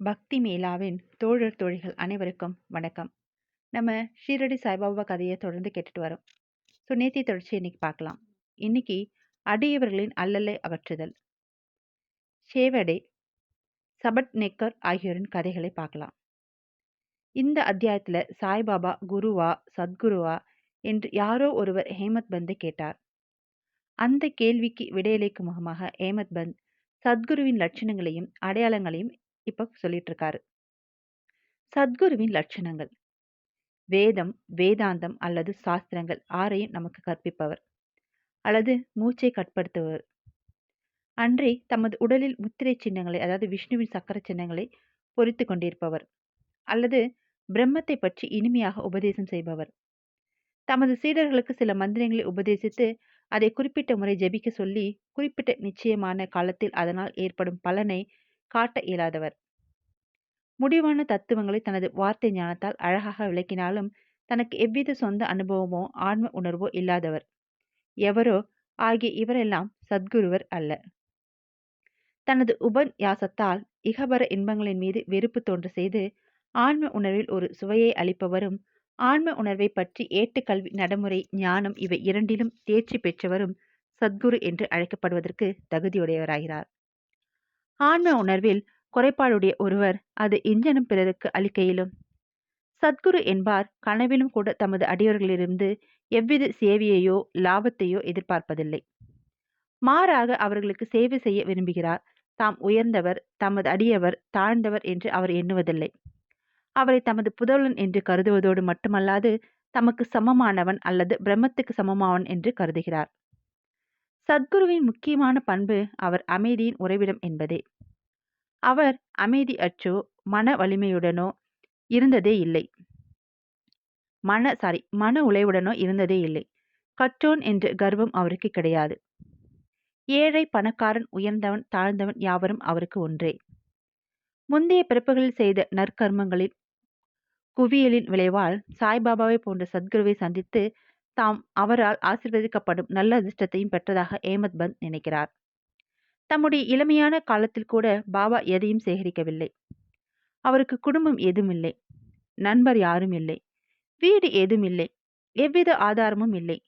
பக்தி மேலாவின் தோழர் தோழிகள் அனைவருக்கும் வணக்கம். நம்ம ஷீரடி சாய்பாபா கதையை தொடர்ந்து கேட்டுட்டு வரோம். ஸோ நேத்தி தொடர்ச்சி இன்னைக்கு பார்க்கலாம். இன்னைக்கு அடியவர்களின் அல்லலை அகற்றுதல் ஷேவடே சபட் நெக்கர் ஆகியோரின் கதைகளை பார்க்கலாம். இந்த அத்தியாயத்தில் சாய்பாபா குருவா சத்குருவா என்று யாரோ ஒருவர் ஹேமத் பந்தை கேட்டார். அந்த கேள்விக்கு விடையளிக்கும் முகமாக ஹேமத் பந்த் சத்குருவின் லட்சணங்களையும் அடையாளங்களையும் இப்போ சொல்லிட்டு இருக்காரு சத்குருவின் லட்சணங்கள். வேதம் வேதாந்தம் அல்லது சாஸ்திரங்கள் ஆறையும் நமக்கு கற்பிப்பவர் அல்லது மூச்சை கட்படுத்துபவர் அன்றே தமது உடலில் முத்திரை சின்னங்களை அதாவது விஷ்ணுவின் சக்கர சின்னங்களை பொறித்து கொண்டிருப்பவர் அல்லது பிரம்மத்தை பற்றி இனிமையாக உபதேசம் செய்பவர். தமது சீடர்களுக்கு சில மந்திரங்களை உபதேசித்து அதை குறிப்பிட்ட முறை ஜெபிக்க சொல்லி குறிப்பிட்ட நிச்சயமான காலத்தில் அதனால் ஏற்படும் பலனை காட்ட இயலாதவர். முடிவான தத்துவங்களை தனது வார்த்தை ஞானத்தால் அழகாக விளக்கினாலும் தனக்கு எவ்வித சொந்த அனுபவமோ ஆன்ம உணர்வோ இல்லாதவர். எவரோ ஆகிய இவரெல்லாம் சத்குருவர் அல்ல. தனது உபன்யாசத்தால் இகபர இன்பங்களின் மீது வெறுப்பு தோன்ற செய்து ஆன்ம உணர்வில் ஒரு சுவையை அளிப்பவரும் ஆன்ம உணர்வை பற்றி ஏட்டுக்கல்வி நடைமுறை ஞானம் இவை இரண்டிலும் தேர்ச்சி பெற்றவரும் சத்குரு என்று அழைக்கப்படுவதற்கு தகுதியுடையவராகிறார். ஆன்ம உணர்வில் குறைபாடுடைய ஒருவர் அது இஞ்சனும் பிறருக்கு அளிக்கையிலும். சத்குரு என்பார் கனவிலும் கூட தமது அடியவர்களிலிருந்து எவ்வித சேவையையோ லாபத்தையோ எதிர்பார்ப்பதில்லை. மாறாக அவர்களுக்கு சேவை செய்ய விரும்புகிறார். தாம் உயர்ந்தவர் தமது அடியவர் தாழ்ந்தவர் என்று அவர் எண்ணுவதில்லை. அவரை தமது புதல்வன் என்று கருதுவதோடு மட்டுமல்லாது தமக்கு சமமானவன் அல்லது பிரம்மத்துக்கு சமமானவன் என்று கருதுகிறார். சத்குருவின் முக்கியமான பண்பு அவர் அமைதியின் உறைவிடம் என்பதே. அவர் அமைதி அச்சோ மன வலிமையுடனோ இருந்ததே இல்லை. மன சாரி மன உழைவுடனோ இருந்ததே இல்லை. கற்றோன் என்று கர்வம் அவருக்கு கிடையாது. ஏழை பணக்காரன் உயர்ந்தவன் தாழ்ந்தவன் யாவரும் அவருக்கு ஒன்றே. முந்தைய பிறப்புகளில் செய்த நற்கர்மங்களின் குவியலின் விளைவால் சாய்பாபாவை போன்ற சத்குருவை சந்தித்து தாம் அவரால் ஆசிர்வதிக்கப்படும் நல்ல அதிர்ஷ்டத்தையும் பெற்றதாக ஏமத் பந்த் நினைக்கிறார். தம்முடைய இளமையான காலத்தில் கூட பாபா எதையும் சேகரிக்கவில்லை. அவருக்கு குடும்பம் எதுவும் இல்லை. நண்பர் யாரும் இல்லை. வீடு எதுவும் இல்லை. எவ்வித ஆதாரமும் இல்லை.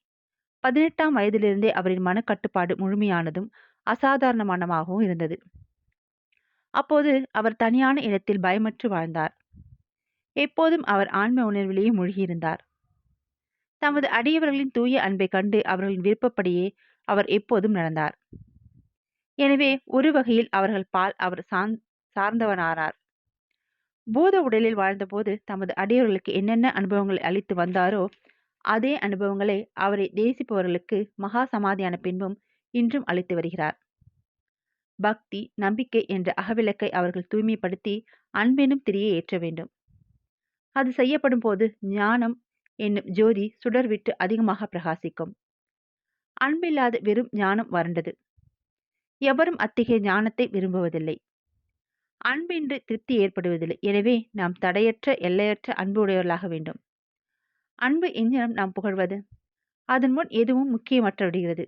பதினெட்டாம் வயதிலிருந்தே அவரின் மனக்கட்டுப்பாடு முழுமையானதும் அசாதாரணமானமாகவும் இருந்தது. அப்போது அவர் தனியான இடத்தில் பயமற்று வாழ்ந்தார். எப்போதும் அவர் ஆன்ம உணர்விலேயே மூழ்கியிருந்தார். தமது அடியவர்களின் தூய அன்பை கண்டு அவர்களின் விருப்பப்படியே அவர் எப்போதும் நடந்தார். எனவே ஒரு வகையில் அவர்கள் பால் அவர் சாந் சார்ந்தவனானார் பூத உடலில் வாழ்ந்தபோது தமது அடியவர்களுக்கு என்னென்ன அனுபவங்களை அளித்து வந்தாரோ அதே அனுபவங்களை அவரை தேசிப்பவர்களுக்கு மகா சமாதியான பின்பும் இன்றும் அளித்து வருகிறார். பக்தி நம்பிக்கை என்ற அகவிளக்கை அவர்கள் தூய்மைப்படுத்தி அன்பெனும் திரியை ஏற்ற வேண்டும். அது செய்யப்படும் போது ஞானம் என்னும் ஜோதி சுடர்விட்டு அதிகமாக பிரகாசிக்கும். அன்பில்லாத வெறும் ஞானம் வறண்டது. எவரும் அத்தகைய ஞானத்தை விரும்புவதில்லை. அன்பின்றி திருப்தி ஏற்படுவதில்லை. எனவே நாம் தடையற்ற எல்லையற்ற அன்பு உடையவர்களாக வேண்டும். அன்பு எஞ்சினம் நாம் புகழ்வது? அதன் முன் எதுவும் முக்கியமற்ற விடுகிறது.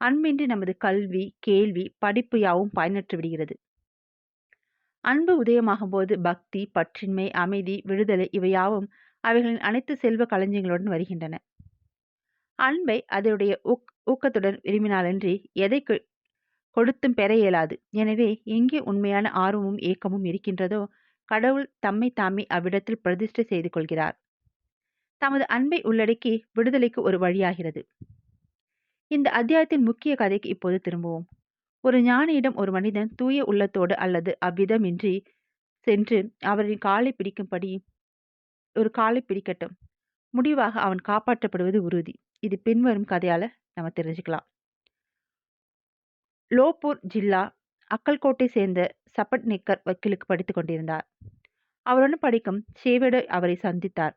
அன்பின்றி நமது கல்வி கேள்வி படிப்பு யாவும் பயனற்று விடுகிறது. அன்பு உதயமாகும் போது பக்தி பற்றின்மை அமைதி விடுதலை இவையாவும் அவைகளின் அனைத்து செல்வ களஞ்சியங்களுடன் வருகின்றன. அன்பை அதனுடைய ஊக் ஊக்கத்துடன் விரும்பினாலன்றி எதை கொடுத்தும் பெற இயலாது. எனவே எங்கே உண்மையான ஆர்வமும் ஏக்கமும் இருக்கின்றதோ கடவுள் தம்மை தாமே அவ்விடத்தில் பிரதிஷ்டை செய்து கொள்கிறார். தமது அன்பை உள்ளடக்கி விடுதலைக்கு ஒரு வழியாகிறது. இந்த அத்தியாயத்தின் முக்கிய கதைக்கு இப்போது திரும்புவோம். ஒரு ஞானியிடம் ஒரு மனிதன் தூய உள்ளத்தோடு அல்லது அவ்விதமின்றி சென்று அவரின் காலை பிடிக்கும்படி ஒரு காலை பிடிக்கட்டும். முடிவாக அவன் காப்பாற்றப்படுவது உறுதி. இது பின்வரும் கதையால நம்ம தெரிஞ்சுக்கலாம். லோப்பூர் ஜில்லா அக்கல்கோட்டை சேர்ந்த சபட் நிக்கர் வக்கீலுக்கு படித்துக் கொண்டிருந்தார். அவருடன் படிக்கும் சேவேடு அவரை சந்தித்தார்.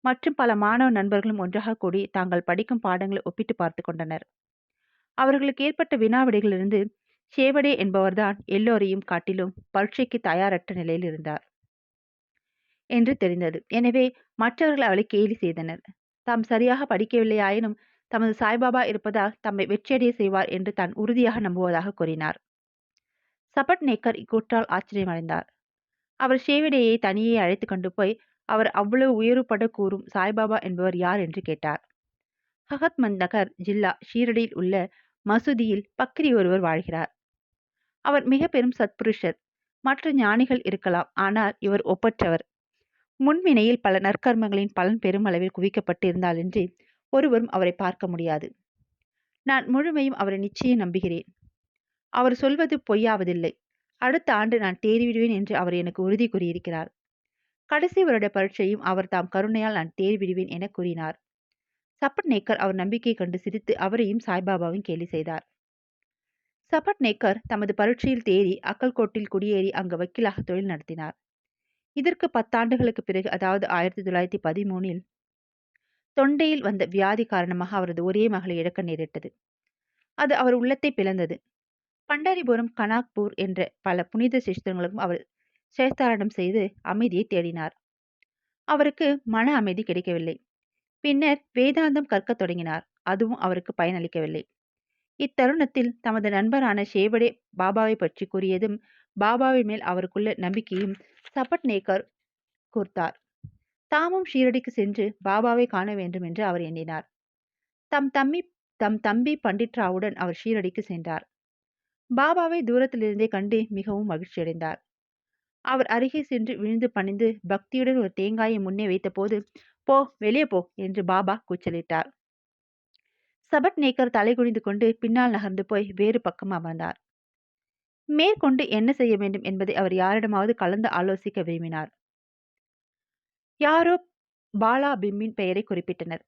மற்றும் பல மாணவ நண்பர்களும் ஒன்றாக கூடி தாங்கள் படிக்கும் பாடங்களை ஒப்பிட்டு பார்த்து கொண்டனர். அவர்களுக்கு ஏற்பட்ட வினாவிடைகளிலிருந்து சேவடே என்பவர்தான் எல்லோரையும் காட்டிலும் பரீட்சைக்கு தயாரற்ற நிலையில் இருந்தார். என்று தெரிந்தது. எனவே மற்றவர்கள் அவளை கேலி செய்தனர். தாம் சரியாக படிக்கவில்லையாயினும் தமது சாய்பாபா இருப்பதால் தம்மை வெற்றியடைய செய்வார் என்று தான் உறுதியாக நம்புவதாக கூறினார். சபட் நேக்கர் இக்கூற்றால் ஆச்சரியமடைந்தார். அவர் ஷேவிடையை தனியே அழைத்து கொண்டு போய் அவர் அவ்வளவு உயர்வுபட கூறும் சாய்பாபா என்பவர் யார் என்று கேட்டார். ஹகத்மந்த் நகர் ஜில்லா ஷீரடியில் உள்ள மசூதியில் பக்ரி ஒருவர் வாழ்கிறார். அவர் மிக பெரும் சத்புருஷர். மற்ற ஞானிகள் இருக்கலாம் ஆனால் இவர் ஒப்பற்றவர். முன்வினையில் பல நற்கர்மங்களின் பலன் பெருமளவில் குவிக்கப்பட்டு இருந்தாலின்றி ஒருவரும் அவரை பார்க்க முடியாது. நான் முழுமையும் அவரை நிச்சயம் நம்புகிறேன். அவர் சொல்வது பொய்யாவதில்லை. அடுத்த ஆண்டு நான் தேறிவிடுவேன் என்று அவர் எனக்கு உறுதி கூறியிருக்கிறார். கடைசி வருட பரீட்சையும் அவர் தாம் கருணையால் நான் தேறிவிடுவேன் என கூறினார். சபட்நேக்கர் அவர் நம்பிக்கை கண்டு சிரித்து அவரையும் சாய்பாபாவையும் கேலி செய்தார். சபட்நேக்கர் தமது பரீட்சையில் தேறி அக்கல்கோட்டில் குடியேறி அங்கு வக்கீலாக தொழில் நடத்தினார். இதற்கு பத்தாண்டுகளுக்கு பிறகு அதாவது ஆயிரத்தி தொள்ளாயிரத்தி பதிமூனில் தொண்டையில் வந்த வியாதி காரணமாக அவரது ஒரே மகளை இழக்க நேரிட்டது. அது அவர் உள்ளத்தை பிளந்தது. பண்டரிபுரம் கனாக்பூர் என்ற பல புனித சிஷ்டங்களுக்கும் அவர் சேஸ்தாரணம் செய்து அமைதியை தேடினார். அவருக்கு மன அமைதி கிடைக்கவில்லை. பின்னர் வேதாந்தம் கற்கத் தொடங்கினார். அதுவும் அவருக்கு பயனளிக்கவில்லை. இத்தருணத்தில் தமது நண்பரான ஷேவடே பாபாவை பற்றி கூறியதும் பாபாவின் மேல் அவருக்குள்ள நம்பிக்கையும் சபட்நேக்கர் கூர்த்தார். தாமும் ஷீரடிக்கு சென்று பாபாவை காண வேண்டும் என்று அவர் எண்ணினார். தம் தம்பி தம் தம்பி பண்டிட்ராவுடன் அவர் ஷீரடிக்கு சென்றார். பாபாவை தூரத்திலிருந்தே கண்டு மிகவும் மகிழ்ச்சியடைந்தார் அவர் அருகே சென்று விழுந்து பணிந்து பக்தியுடன் ஒரு தேங்காயை முன்னே வைத்தபோது போ வெளியே போ என்று பாபா கூச்சலிட்டார். சபட் நேக்கர் தலை குனிந்து கொண்டு பின்னால் நகர்ந்து போய் வேறு பக்கம் அமர்ந்தார். மேற்கொண்டு என்ன செய்ய வேண்டும் என்பதை அவர் யாரிடமாவது கலந்து ஆலோசிக்க விரும்பினார். யாரோ பாலா பிம்பின் பெயரை குறிப்பிட்டனர்.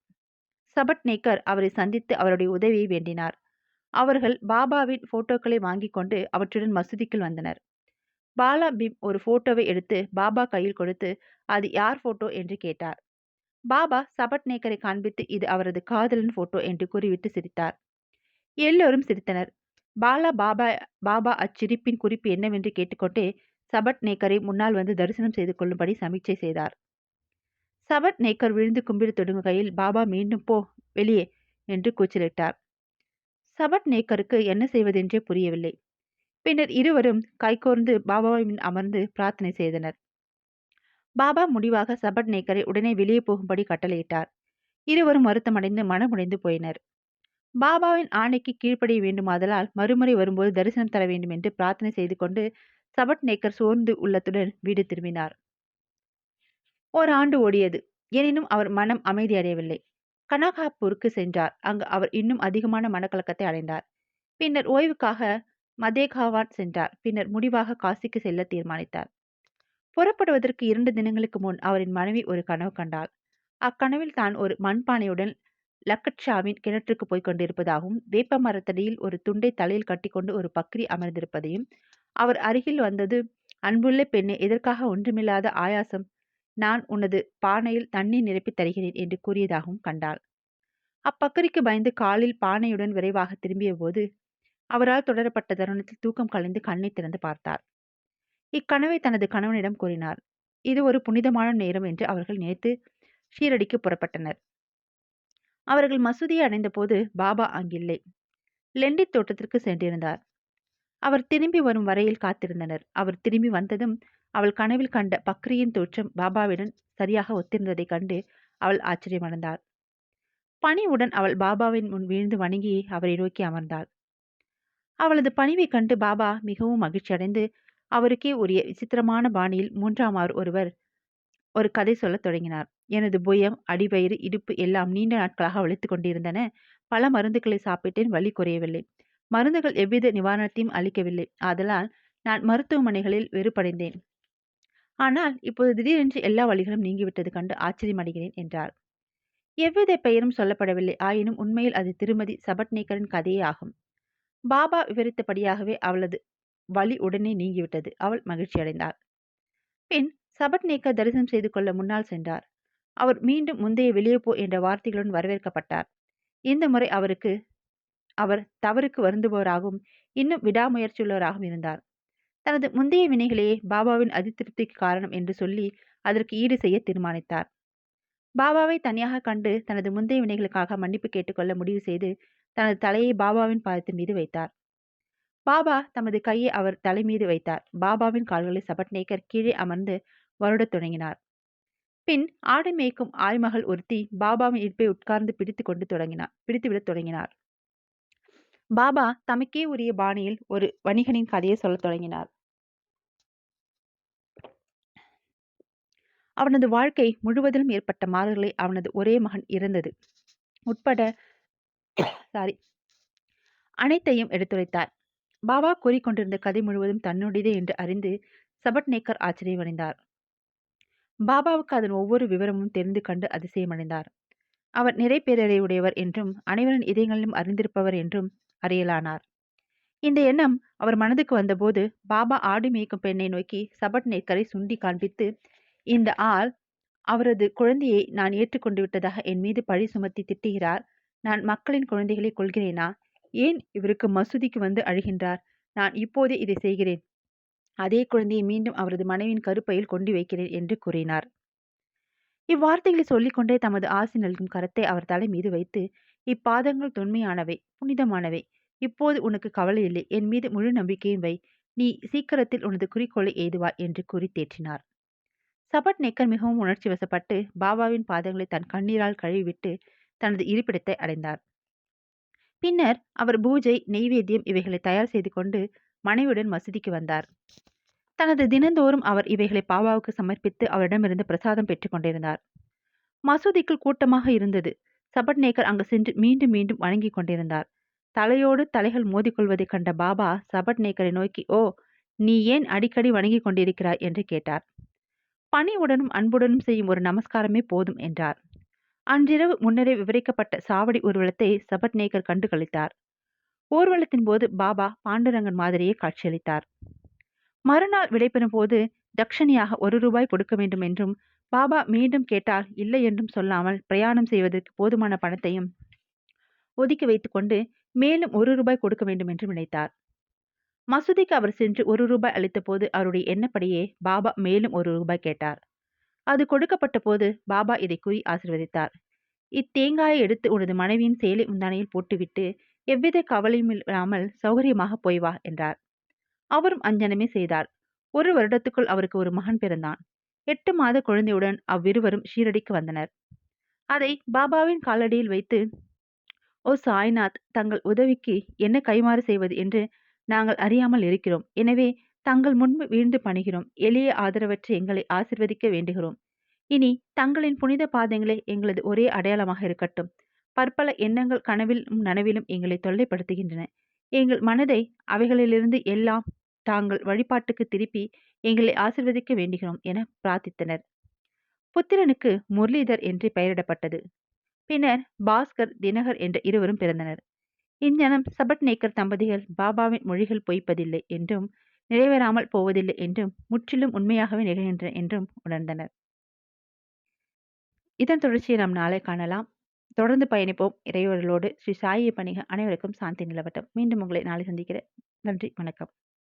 சபட்நேக்கர் அவரை சந்தித்து அவருடைய உதவியை வேண்டினார். அவர்கள் பாபாவின் போட்டோக்களை வாங்கி கொண்டு அவற்றுடன் மசூதிக்குள் வந்தனர். பாலா பிம் ஒரு போட்டோவை எடுத்து பாபா கையில் கொடுத்து அது யார் போட்டோ? என்று கேட்டார். பாபா சபட்நேக்கரை காண்பித்து இது அவரது காதலன் போட்டோ என்று கூறிவிட்டு சிரித்தார். எல்லோரும் சிரித்தனர். பாலா பாபா பாபா அச்சிரிப்பின் குறிப்பு என்னவென்று கேட்டுக்கொண்டே சபட் நேக்கரை முன்னால் வந்து தரிசனம் செய்து கொள்ளும்படி சமீட்சை செய்தார். சபட் நேக்கர் விழுந்து கும்பிடு தொடங்குகையில் பாபா மீண்டும் போ வெளியே என்று கூச்சலிட்டார். சபட் நேக்கருக்கு என்ன செய்வதென்றே புரியவில்லை. பின்னர் இருவரும் கைகோர்ந்து பாபாவின் அமர்ந்து பிரார்த்தனை செய்தனர். பாபா முடிவாக சபட் நேக்கரை உடனே வெளியே போகும்படி கட்டளையிட்டார். இருவரும் வருத்தமடைந்து மனமுடைந்து போயினர். பாபாவின் ஆணைக்கு கீழ்ப்படிய வேண்டுமாதலால் மறுமுறை வரும்போது தரிசனம் தர வேண்டும் என்று பிரார்த்தனை செய்து கொண்டு சபட் நேக்கர் சோர்ந்து உள்ளத்துடன் வீடு திரும்பினார். ஓர் ஆண்டு ஓடியது. எனினும் அவர் மனம் அமைதியடையவில்லை கனகாப்பூருக்கு சென்றார். அங்கு அவர் இன்னும் அதிகமான மனக்கலக்கத்தை அடைந்தார். பின்னர் ஓய்வுக்காக மதேகாவான் சென்றார். பின்னர் முடிவாக காசிக்கு செல்ல தீர்மானித்தார். புறப்படுவதற்கு இரண்டு தினங்களுக்கு முன் அவரின் மனைவி ஒரு கனவு கண்டாள். அக்கனவில் தான் ஒரு மண்பானையுடன் லக்கட்ஷாவின் கிணற்றுக்கு போய்க் கொண்டிருப்பதாகவும் வேப்ப மரத்தடியில் ஒரு துண்டை தலையில் கட்டிக்கொண்டு ஒரு பக்ரி அமர்ந்திருப்பதையும் அவர் அருகில் வந்தது அன்புள்ள பெண்ணே எதற்காக ஒன்றுமில்லாத ஆயாசம்? நான் உனது பானையில் தண்ணீர் நிரப்பி தருகிறேன் என்று கூறியதாகவும் கண்டாள். அப்பக்கரிக்கு பயந்து காலில் பானையுடன் விரைவாக திரும்பிய போது அவரால் தொடரப்பட்ட தருணத்தில் தூக்கம் கலைந்து கண்ணை திறந்து பார்த்தார். இக்கனவை தனது கணவனிடம் கூறினார் இது ஒரு புனிதமான நேரம் என்று அவர்கள் நினைத்து ஷீரடிக்கு புறப்பட்டனர். அவர்கள் மசூதியை அடைந்தபோது பாபா அங்கில்லை லெண்டி தோட்டத்திற்கு சென்றிருந்தார். அவர் திரும்பி வரும் வரையில் காத்திருந்தனர். அவர் திரும்பி வந்ததும் அவள் கனவில் கண்ட பக்ரியின் தோற்றம் பாபாவிடம் சரியாக ஒத்திருந்ததைக் கண்டு அவள் ஆச்சரியமடைந்தாள். பணிவுடன் அவள் பாபாவின் முன் வீழ்ந்து வணங்கி அவரை நோக்கி அமர்ந்தாள். அவளது பணிவை கண்டு பாபா மிகவும் மகிழ்ச்சியடைந்து அவருக்கே உரிய விசித்திரமான பாணியில் மூன்றாமார் ஒருவர் ஒரு கதை சொல்லத் தொடங்கினார். எனது புயம் அடிவயிறு இடுப்பு எல்லாம் நீண்ட நாட்களாக வலித்து கொண்டிருந்தன. பல மருந்துகளை சாப்பிட்டேன். வலி குறையவில்லை. மருந்துகள் எவ்வித நிவாரணத்தையும் அளிக்கவில்லை. ஆதலால் நான் மருத்துவமனைகளில் வெறுப்படைந்தேன். ஆனால் இப்போது திடீரென்று எல்லா வழிகளும் நீங்கிவிட்டது கண்டு ஆச்சரியமடைகிறேன் என்றார். எவ்வித பெயரும் சொல்லப்படவில்லை. ஆயினும் உண்மையில் அது திருமதி சபட்நேக்கரின் கதையே ஆகும் பாபா விவரித்தபடியாகவே அவளது வலி உடனே நீங்கிவிட்டது. அவள் மகிழ்ச்சியடைந்தாள். பின் சபட்நேக்கர் தரிசனம் செய்து கொள்ள முன்னால் சென்றார். அவர் மீண்டும் முந்தைய வெளியே போ என்ற வார்த்தைகளுடன் வரவேற்கப்பட்டார். இந்த முறை அவருக்கு அவர் தவறுக்கு வருந்துபவராகவும் இன்னும் விடாமுயற்சியுள்ளவராகவும் இருந்தார். தனது முந்தைய வினைகளையே பாபாவின் அதிருப்திக்கு காரணம் என்று சொல்லி அதற்கு ஈடு செய்ய தீர்மானித்தார். பாபாவை தனியாக கண்டு தனது முந்தைய வினைகளுக்காக மன்னிப்பு கேட்டுக்கொள்ள முடிவு செய்து தனது தலையை பாபாவின் பாதத்தின் மீது வைத்தார். பாபா தமது கையை அவர் தலை மீது வைத்தார். பாபாவின் கால்களை சபட்நேக்கர் கீழே அமர்ந்து வருடத் தொடங்கினார். பின் ஆடை மேய்க்கும் ஆய்மகள் ஒருத்தி பாபாவின் இடுப்பை உட்கார்ந்து பிடித்து கொண்டு தொடங்கினார் பிடித்துவிடத் தொடங்கினார். பாபா தமக்கே உரிய பாணியில் ஒரு வணிகனின் கதையை சொல்லத் தொடங்கினார். அவனது வாழ்க்கை முழுவதிலும் ஏற்பட்ட மாறுதலை அவனது ஒரே மகன் இறந்தது. உட்பட சாரி அனைத்தையும் எடுத்துரைத்தார். பாபா கூறிக்கொண்டிருந்த கதை முழுவதும் தன்னுடையதே என்று அறிந்து சபட்நேக்கர் ஆச்சரியமடைந்தார். பாபாவுக்கு அதன் ஒவ்வொரு விவரமும் தெரிந்து கண்டு அதிசயமடைந்தார். அவர் நிறைப்பேரடையுடையவர் என்றும் அனைவரின் இதயங்களிலும் அறிந்திருப்பவர் என்றும் அறியலானார். இந்த எண்ணம் அவர் மனதுக்கு வந்தபோது பாபா ஆடு மேய்க்கும் பெண்ணை நோக்கி சபட் நேக்கரை சுண்டி காண்பித்து இந்த ஆள் அவரது குழந்தையை நான் ஏற்றுக்கொண்டு விட்டதாக என் மீது பழி சுமத்தி திட்டுகிறார். நான் மக்களின் குழந்தைகளை கொள்கிறேனா ஏன் இவருக்கு மசூதிக்கு வந்து அழுகின்றார்? நான் இப்போதே இதை செய்கிறேன். அதே குழந்தையை மீண்டும் அவரது மனைவியின் கருப்பையில் கொண்டு வைக்கிறேன் என்று கூறினார். இவ்வார்த்தைகளை சொல்லிக்கொண்டே தமது ஆசி நல்கும் கரத்தை அவர் தலை மீது வைத்து இப்பாதங்கள் தொன்மையானவை புனிதமானவை. இப்போது உனக்கு கவலை இல்லை. என் மீது முழு நம்பிக்கையும் வை. நீ சீக்கிரத்தில் உனது குறிக்கோளை எய்துவாய் என்று கூறி தேற்றினார். சபட் நெக்கர் மிகவும் உணர்ச்சி வசப்பட்டு பாபாவின் பாதங்களை தன் கண்ணீரால் கழுவிவிட்டு தனது இருப்பிடத்தை அடைந்தார். பின்னர் அவர் பூஜை நெய்வேத்தியம் இவைகளை தயார் செய்து கொண்டு மனைவியுடன் மசூதிக்கு வந்தார். தனது தினந்தோறும் அவர் இவைகளை பாபாவுக்கு சமர்ப்பித்து அவரிடமிருந்து பிரசாதம் பெற்றுக் கொண்டிருந்தார். மசூதிக்குள் கூட்டமாக இருந்தது. சபட்நேக்கர் அங்கு சென்று மீண்டும் மீண்டும் வணங்கிக் கொண்டிருந்தார். தலையோடு தலைகள் மோதிக்கொள்வதைக் கண்ட பாபா சபட்நேக்கரை நோக்கி ஓ நீ ஏன் அடிக்கடி வணங்கிக் கொண்டிருக்கிறாய்? என்று கேட்டார். பணிவுடனும் அன்புடனும் செய்யும் ஒரு நமஸ்காரமே போதும் என்றார். அன்றிரவு முன்னரே விவரிக்கப்பட்ட சாவடி ஊர்வலத்தை சபட்நேக்கர் கண்டு கழித்தார் ஊர்வலத்தின் போது பாபா பாண்டுரங்கன் மாதிரியே காட்சியளித்தார். மறுநாள் விடைபெறும் போது தட்சணியாக ஒரு ரூபாய் கொடுக்க வேண்டும் என்றும் பாபா மீண்டும் கேட்டால் இல்லை என்றும் சொல்லாமல் பிரயாணம் செய்வதற்கு போதுமான பணத்தையும் ஒதுக்கி வைத்துக்கொண்டு மேலும் ஒரு ரூபாய் கொடுக்க வேண்டும் என்று நினைத்தார். மசூதிக்கு அவர் சென்று ஒரு ரூபாய் அளித்த போது அவருடைய எண்ணப்படியே பாபா மேலும் ஒரு ரூபாய் கேட்டார். அது கொடுக்கப்பட்ட போது பாபா இதை கூறி ஆசிர்வதித்தார். இத்தேங்காயை எடுத்து உனது மனைவியின் சேலை முந்தானையில் போட்டுவிட்டு எவ்வித கவலையும் இல்லாமல் சௌகரியமாக போய் வா என்றார். அவரும் அஞ்சனமே செய்தார். ஒரு வருடத்துக்குள் அவருக்கு ஒரு மகன் பிறந்தான். எட்டு மாத குழந்தையுடன் அவ்விருவரும் ஷீரடிக்கு வந்தனர். அதை பாபாவின் காலடியில் வைத்து ஓ சாய்நாத் தங்கள் உதவிக்கு என்ன கைமாறு செய்வது என்று நாங்கள் அறியாமல் இருக்கிறோம். எனவே தங்கள் முன்பு வீழ்ந்து பணிகிறோம். எளிய ஆதரவற்று எங்களை ஆசிர்வதிக்க வேண்டுகிறோம். இனி தங்களின் புனித பாதங்களே எங்களது ஒரே அடையாளமாக இருக்கட்டும். பற்பல எண்ணங்கள் கனவிலும் நனவிலும் எங்களை தொல்லைப்படுத்துகின்றன. எங்கள் மனதை அவைகளிலிருந்து எல்லாம் தாங்கள் வழிபாட்டுக்கு திருப்பி எங்களை ஆசிர்வதிக்க வேண்டுகிறோம் என பிரார்த்தித்தனர். புத்திரனுக்கு முரளிதர் என்று பெயரிடப்பட்டது. பின்னர் பாஸ்கர் தினகர் என்ற இருவரும் பிறந்தனர். இஞ்ஞனம் சபட்நேக்கர் தம்பதிகள் பாபாவின் மொழிகள் பொய்ப்பதில்லை என்றும் நிறைவேறாமல் போவதில்லை என்றும் முற்றிலும் உண்மையாகவே நிகழ்கின்றன என்றும் உணர்ந்தனர். இதன் தொடர்ச்சியை நாம் நாளை காணலாம். தொடர்ந்து பயணிப்போம். இறைவர்களோடு ஸ்ரீ சாயை பணிக அனைவருக்கும் சாந்தி நிலவட்டம். மீண்டும் உங்களை நாளை சந்திக்கிறேன். நன்றி. வணக்கம்.